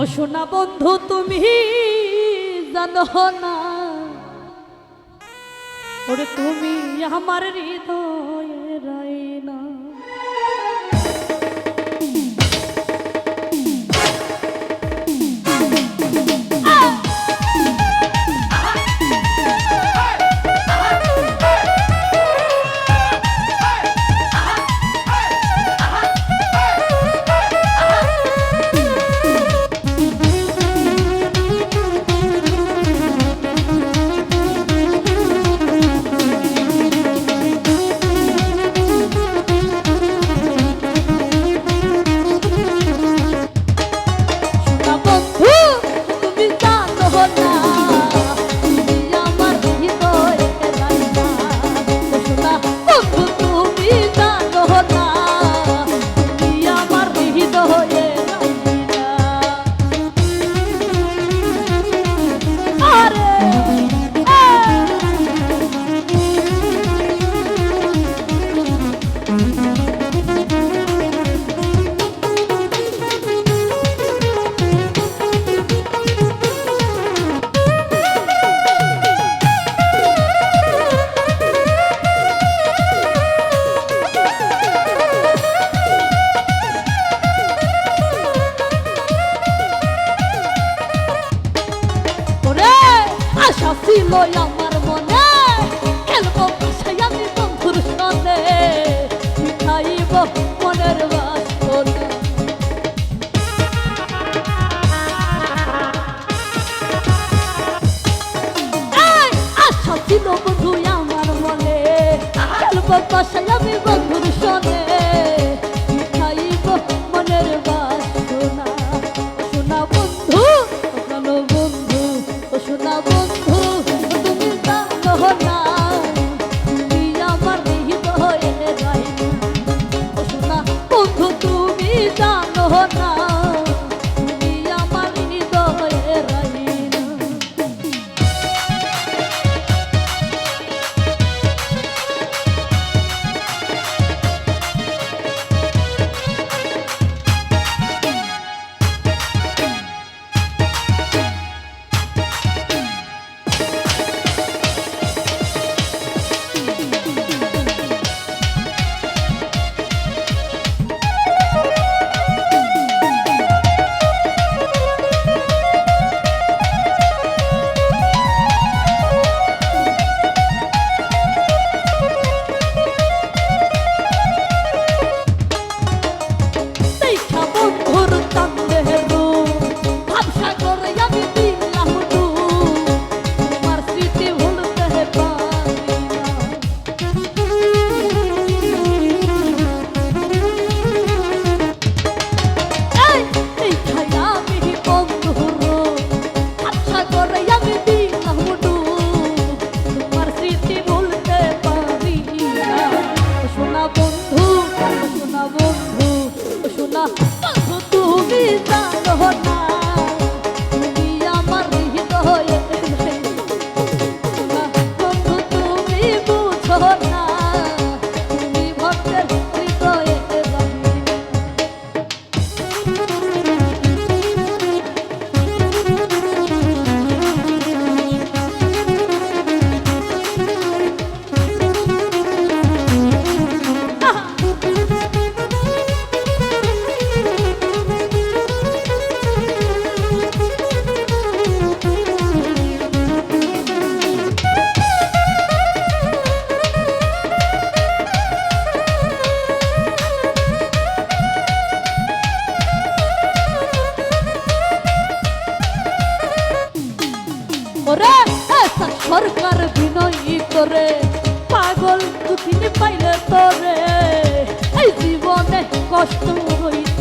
অশোনা বন্ধু তুমি জানো না। ওরে তুমি আমার হৃদয় রায় না ছিল বন্ধু আমার মনে। গল্প আমি বন্ধু the hot ওরে সরকার বিনয়ী করে। পাগল দুদিন পাইলে তোরে এই জীবনে কষ্ট হইতে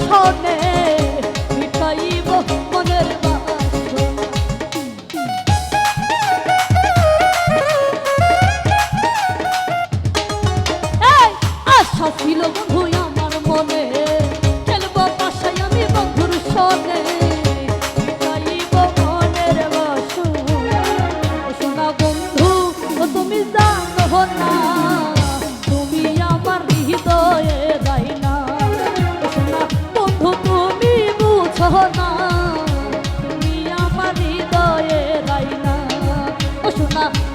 তোমার মিটাইব মনের আশা ছিল বন্ধু আমার মনে, খেলব বাসায় আমি বন্ধুর সনে মিটাইব মনের বাসনা। বন্ধু তুমি জানো না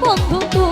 বন্ধু